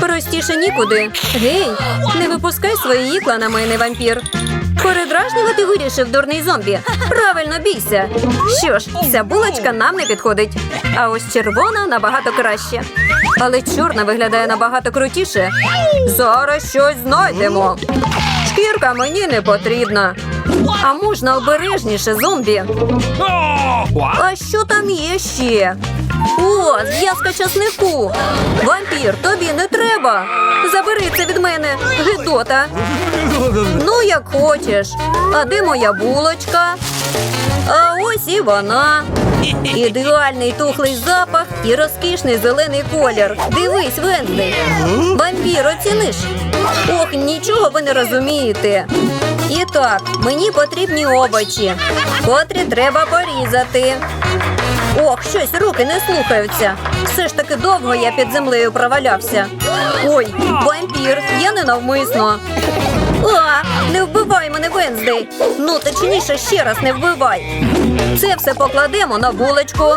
Простіше нікуди. Гей, не випускай свої ікла на мене, вампір. Передражнювати вирішив дурний зомбі. Правильно бійся. Що ж, ця булочка нам не підходить. А ось червона набагато краще. Але чорна виглядає набагато крутіше. Зараз щось знайдемо. Шкірка мені не потрібна. А можна обережніше, зомбі. А що там є ще? О, зв'язка часнику. Вампір, тобі не треба. Забери це від мене, гидота. Ну, як хочеш. А де моя булочка? А ось і вона. Ідеальний тухлий запах і розкішний зелений колір. Дивись, Венди. Вампір, оціниш. Ох, нічого ви не розумієте. І так, мені потрібні овочі, котрі треба порізати. Ох, щось руки не слухаються. Все ж таки довго я під землею провалявся. Ой, вампір, я ненавмисно. А, не вбивай мене, Венздей. Ну, точніше, ще раз не вбивай. Це все покладемо на булочку.